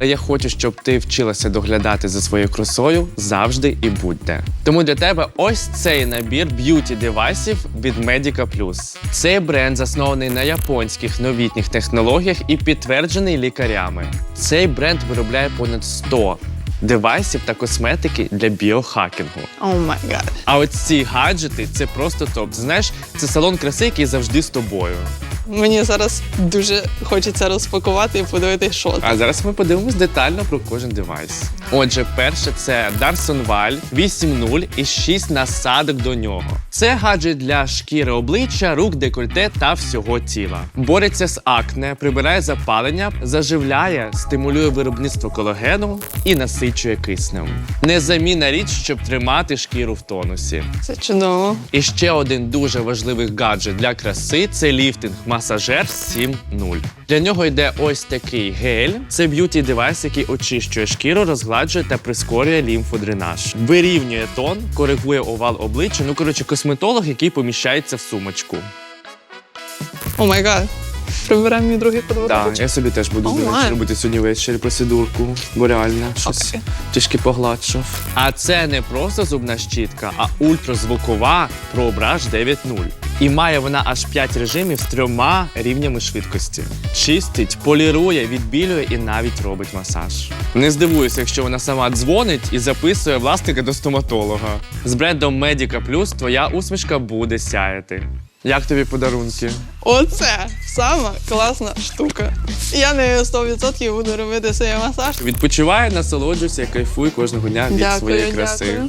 Та я хочу, щоб ти вчилася доглядати за своєю красою завжди і будь-де. Тому для тебе ось цей набір б'юті девайсів від Medica Plus. Цей бренд заснований на японських новітніх технологіях і підтверджений лікарями. Цей бренд виробляє понад 100 девайсів та косметики для біохакінгу. О май гад. А от ці гаджети це просто топ. Знаєш, це салон краси, який завжди з тобою. Мені зараз дуже хочеться розпакувати і подивитися, що. А зараз ми подивимось детально про кожен девайс. Отже, перше це Darson Val 8.0 і 6 насадок до нього. Це гаджет для шкіри обличчя, рук, декольте та всього тіла. Бореться з акне, прибирає запалення, заживляє, стимулює виробництво колагену і насичує киснем. Незамінна річ, щоб тримати шкіру в тонусі. Це чудово. І ще один дуже важливий гаджет для краси це ліфтинг масажер 7.0. Для нього йде ось такий гель. Це б'юті девайс, який очищує шкіру, розгладжує та прискорює лімфодренаж. Вирівнює тон, коригує овал обличчя. Ну коротше, косметолог, який поміщається в сумочку. О май гад. Прибираємо мій другий подводок. Так, я собі теж буду до речі, робити сьогодні ввечері процедурку, бо реально щось Окей. трішки погладшав. А це не просто зубна щітка, а ультразвукова ProBrush 9.0. І має вона аж 5 режимів з трьома рівнями швидкості. Чистить, полірує, відбілює і навіть робить масаж. Не здивуюся, якщо вона сама дзвонить і записує власника до стоматолога. З брендом Medica Plus твоя усмішка буде сяяти. Як тобі подарунки? Оце сама класна штука. Я нею 100% буду робити свій масаж. Відпочивай, насолоджуйся, кайфуй кожного дня від Дякую, своєї краси. дякую.